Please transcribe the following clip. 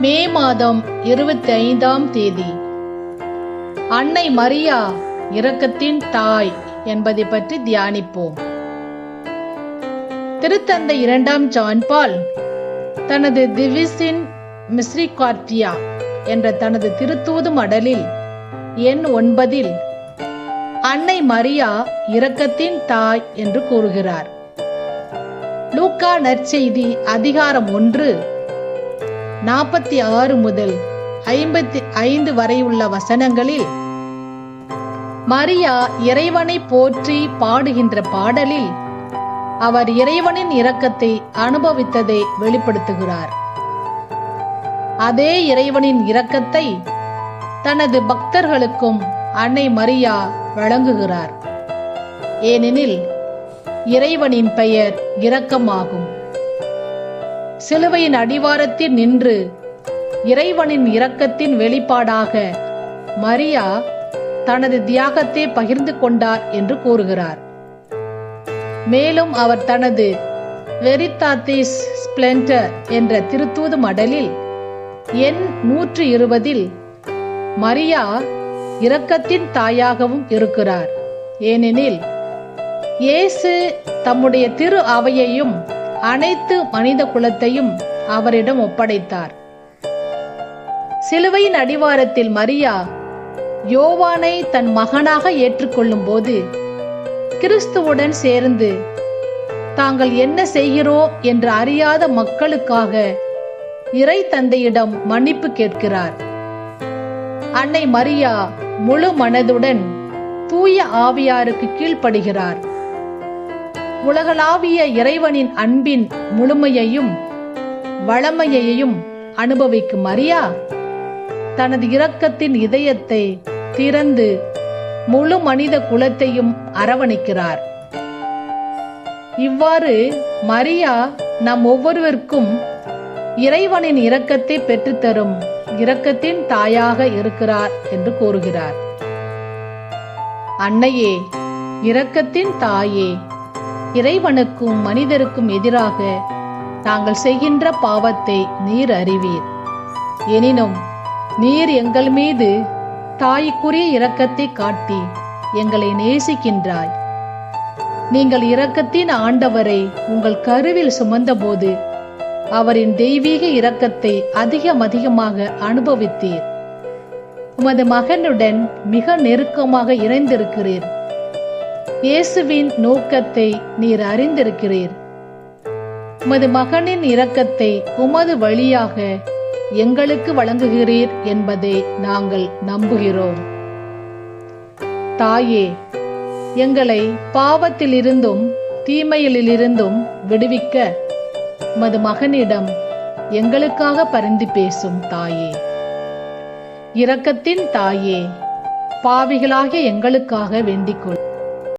மே மாதம் இருபத்தி ஐந்தாம் தேதி. அன்னை மரியா இரக்கத்தின் தாய் என்பதை பற்றி தியானிப்போம். திருத்தந்தை இரண்டாம் ஜான்பால் தனது திவிசின் மிஸ்ரிகார்டியா என்ற தனது திருத்தூது மடலில் எண் ஒன்பதில் அன்னை மரியா இரக்கத்தின் தாய் என்று கூறுகிறார். லூக்கா நற்செய்தி அதிகாரம் ஒன்று நாற்பத்தி ஆறு முதல் ஐம்பத்தி ஐந்து வரை உள்ள வசனங்களில் மரியா இறைவனை போற்றி பாடுகின்ற பாடலில் அவர் இறைவனின் இரக்கத்தை அனுபவித்ததை வெளிப்படுத்துகிறார். அதே இறைவனின் இரக்கத்தை தனது பக்தர்களுக்கும் அன்னை மரியா வழங்குகிறார். ஏனெனில் இறைவனின் பெயர் இரக்கமாகும். சிலுவையின் அடிவாரத்தில் நின்று இறைவனின் இரக்கத்தின் வெளிப்பாடாக மரியா தனது தியாகத்தை பகிர்ந்து கொண்டார் என்று கூறுகிறார். மேலும் அவர் தனது வெரித்தாத்திஸ் ஸ்பிளெண்டர் என்ற திருத்தூது மடலில் எண் நூற்று இருபதில் மரியா இரக்கத்தின் தாயாகவும் இருக்கிறார். ஏனெனில் இயேசு தம்முடைய திரு அவையையும் அனைத்து மனித குலத்தையும் அவரிடம் ஒப்படைத்தார். சிலுவையின் அடிவாரத்தில் மரியா யோவானை தன் மகனாக ஏற்றுக்கொள்ளும் போது கிறிஸ்துவுடன் சேர்ந்து தாங்கள் என்ன செய்கிறோம் என்று அறியாத மக்களுக்காக இறை தந்தையிடம் மன்னிப்பு கேட்கிறார். அன்னை மரியா முழு மனதுடன் தூய ஆவியாருக்கு கீழ்ப்படுகிறார். உலகளாவிய இறைவனின் அன்பின் முழுமையையும் வளமையையும் அனுபவிக்கும் மரியா தனது இரக்கத்தின் இதயத்தை திறந்து முழு மனித குலத்தையும் அரவணைக்கிறார். இவ்வாறு மரியா நம் ஒவ்வொருவருக்கும் இறைவனின் இரக்கத்தை பெற்றுத்தரும் இரக்கத்தின் தாயாக இருக்கிறார் என்று கூறுகிறார். அன்னையே இரக்கத்தின் தாயே இறைவனுக்கும் மனிதருக்கும் எதிராக நாங்கள் செய்கின்ற பாவத்தை நீர் அறிவீர். எனினும் நீர் எங்கள் மீது தாய்க்குரிய இரக்கத்தை காட்டி எங்களை நேசிக்கின்றாய். நீங்கள் இரக்கத்தின் ஆண்டவரை உங்கள் கருவில் சுமந்தபோது அவரின் தெய்வீக இரக்கத்தை அதிகம் அதிகமாக அனுபவித்தீர். உமது மகனுடன் மிக நெருக்கமாக இணைந்திருக்கிறீர். இயேசுவின் நோக்கத்தை நீர் அறிந்திருக்கிறீர். உமது மகனின் இரக்கத்தை உமது வழியாக எங்களுக்கு வழங்குகிறீர் என்பதை நாங்கள் நம்புகிறோம். தாயே எங்களை பாவத்திலிருந்தும் தீமையிலிருந்தும் விடுவிக்க உமது மகனிடம் எங்களுக்காக பரிந்து பேசும் தாயே. இரக்கத்தின் தாயே பாவிகளாக எங்களுக்காக வேண்டிக்கொள்.